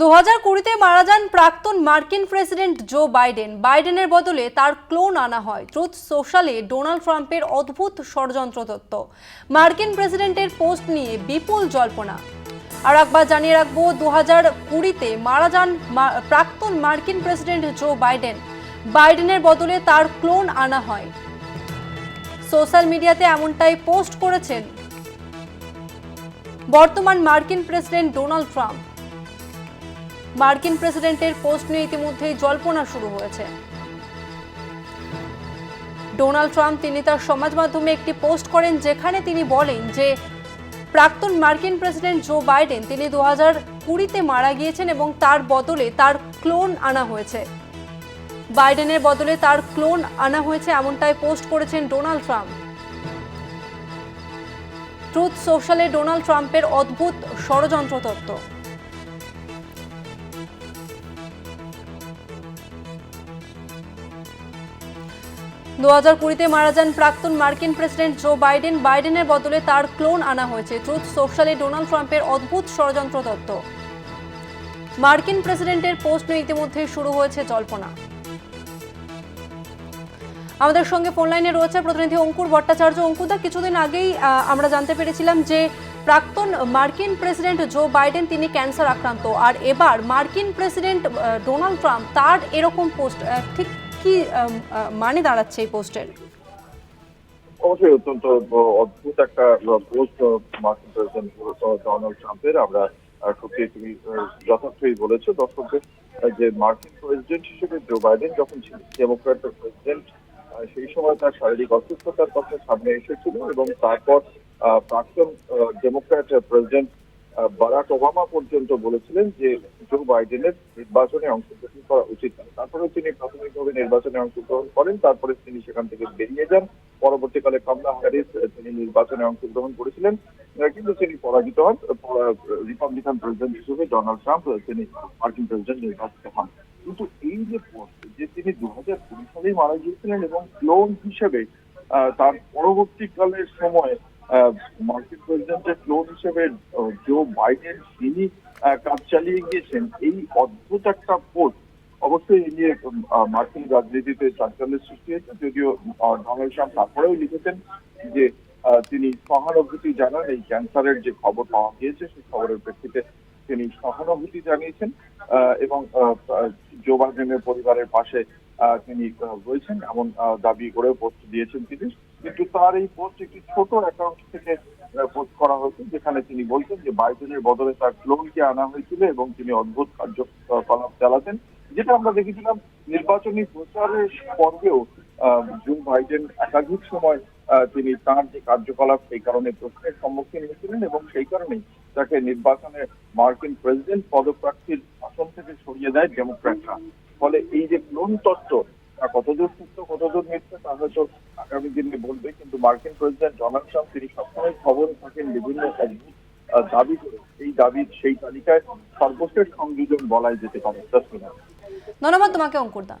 দু হাজার কুড়িতে মারা যান প্রাক্তন মার্কিন প্রেসিডেন্ট জো বাইডেন। বাইডেনের বদলে তার ক্লোন আনা হয়। ট্রুথ সোশ্যালে ডোনাল্ড ট্রাম্পের অদ্ভুত ষড়যন্ত্র তত্ত্ব। মার্কিন প্রেসিডেন্টের পোস্ট নিয়ে বিপুল জল্পনা। আর একবার জানিয়ে রাখব দু হাজার কুড়িতে মারা যান প্রাক্তন মার্কিন প্রেসিডেন্ট জো বাইডেন। বাইডেনের বদলে তার ক্লোন আনা হয়। সোশ্যাল মিডিয়াতে এমনটাই পোস্ট করেছেন বর্তমান মার্কিন প্রেসিডেন্ট ডোনাল্ড ট্রাম্প। মার্কিন প্রেসিডেন্টের পোস্ট নিয়ে ইতিমধ্যেই জল্পনা শুরু হয়েছে। ডোনাল্ড ট্রাম্প, তিনি তার সমাজ মাধ্যমে একটি পোস্ট করেন যেখানে তিনি বলেন যে, প্রাক্তন মার্কিন প্রেসিডেন্ট জো বাইডেন তিনি দু হাজার কুড়িতে মারা গিয়েছেন এবং তার বদলে তার ক্লোন আনা হয়েছে। বাইডেনের বদলে তার ক্লোন আনা হয়েছে এমনটাই পোস্ট করেছেন ডোনাল্ড ট্রাম্প। ট্রুথ সোশ্যালে ডোনাল্ড ট্রাম্পের অদ্ভুত ষড়যন্ত্র তত্ত্ব। দু হাজার কুড়িতে মারা যান প্রাক্তন মার্কিন প্রেসিডেন্ট জো বাইডেন। বাইডেনের বদলে তার ক্লোন আনা হয়েছে। ট্রুথ সোশ্যালে ডোনাল্ড ট্রাম্পের অদ্ভুত ষড়যন্ত্র তত্ত্ব। মার্কিন প্রেসিডেন্টের পোস্ট নিয়ে ইতিমধ্যেই শুরু হয়েছে জল্পনা। আমাদের সঙ্গে ফোন লাইনে রয়েছে প্রতিনিধি অঙ্কুর ভট্টাচার্য। অঙ্কুদা কিছুদিন আগেই আমরা জানতে পেরেছিলাম যে প্রাক্তন মার্কিন প্রেসিডেন্ট জো বাইডেন তিনি ক্যান্সার আক্রান্ত। আর এবার মার্কিন প্রেসিডেন্ট ডোনাল্ড ট্রাম্প তার এরকম পোস্ট ঠিক কি মানে দাঁড়াচ্ছে এই পোস্টের? অবশ্যই অত্যন্ত অদ্ভুত একটা পোস্ট মার্কিন প্রেসিডেন্ট ডোনাল্ড ট্রাম্পের। আমরা সত্যি তুমি যথার্থই বলেছ দর্শকদের যে মার্কিন প্রেসিডেন্ট হিসেবে জো বাইডেন যখন ছিলেন ডেমোক্র্যাটের প্রেসিডেন্ট সেই সময় তার শারীরিক অসুস্থতার কথা সামনে এসেছিল এবং তারপর প্রাক্তন ডেমোক্র্যাট প্রেসিডেন্ট বারাক ওবামা পর্যন্ত বলেছিলেন যে জো বাইডেনের নির্বাচনে অংশগ্রহণ করা উচিত নয়। তারপরে তিনি প্রাথমিকভাবে নির্বাচনে অংশগ্রহণ করেন, তারপরে তিনি সেখান থেকে বেরিয়ে যান। পরবর্তীকালে কমলা হ্যারিস তিনি নির্বাচনে অংশগ্রহণ করেছিলেন কিন্তু তিনি পরাজিত হন। রিপাবলিকান প্রেসিডেন্ট হিসেবে ডোনাল্ড ট্রাম্প তিনি মার্কিন প্রেসিডেন্ট নির্বাচিত হন। কিন্তু এই যে যে তিনি দু হাজার কুড়ি সালেই মারা গিয়েছিলেন এবং ক্লোন হিসেবে তার পরবর্তীকালের সময় মার্কিন প্রেসিডেন্টের ক্লোন হিসেবে জো বাইডেন তিনি কাজ চালিয়ে গিয়েছেন। এই অদ্ভুত একটা পোস্ট অবশ্যই নিয়ে মার্কিন রাজনীতিতে চাঞ্চল্যের সৃষ্টি হয়েছে। যদিও ডোনাল্ড ট্রাম্প তারপরেও লিখেছেন যে তিনি সহানুভূতি জানান। এই ক্যান্সারের যে খবর পাওয়া গিয়েছে, সেই খবরের প্রেক্ষিতে তিনি সহানুভূতি জানিয়েছেন এবং জো বাইডেনের পরিবারের পাশে তিনি রয়েছেন। এমন দাবি করে পোস্ট দিয়েছেন তিনি। কিন্তু তার এই পোস্ট একটি ছোট অ্যাকাউন্ট থেকে পোস্ট করা হয়েছে, যেখানে তিনি বলছেন যে বাইডেনের বদলে তার ক্লোনকে আনা হয়েছিল এবং তিনি অদ্ভুত কার্যকলাপ চালাতেন। যেটা আমরা দেখেছিলাম নির্বাচনী প্রচারের পর্বেও জো বাইডেন একাধিক সময় তিনি তার যে কার্যকলাপ, সেই কারণে প্রশ্নের সম্মুখীন হয়েছিলেন এবং সেই কারণেই তাকে নির্বাচনে মার্কিন প্রেসিডেন্ট পদপ্রার্থীর আসন থেকে সরিয়ে দেয় ডেমোক্র্যাটরা। ফলে এই যে ক্লোন তত্ত্ব তা কতদূর সুস্থ কতদূর মিথ্যে তা হয়তো আগামী দিনে বলবে। কিন্তু মার্কিন প্রেসিডেন্ট ডোনাল্ড ট্রাম্প, তিনি সবসময় খবর থাকেন বিভিন্ন দাবি করে। এই দাবির সেই তালিকায় সর্বশেষ সংযোজন বলাই যেতে পারে। ধন্যবাদ তোমাকে, অঙ্কুরদা।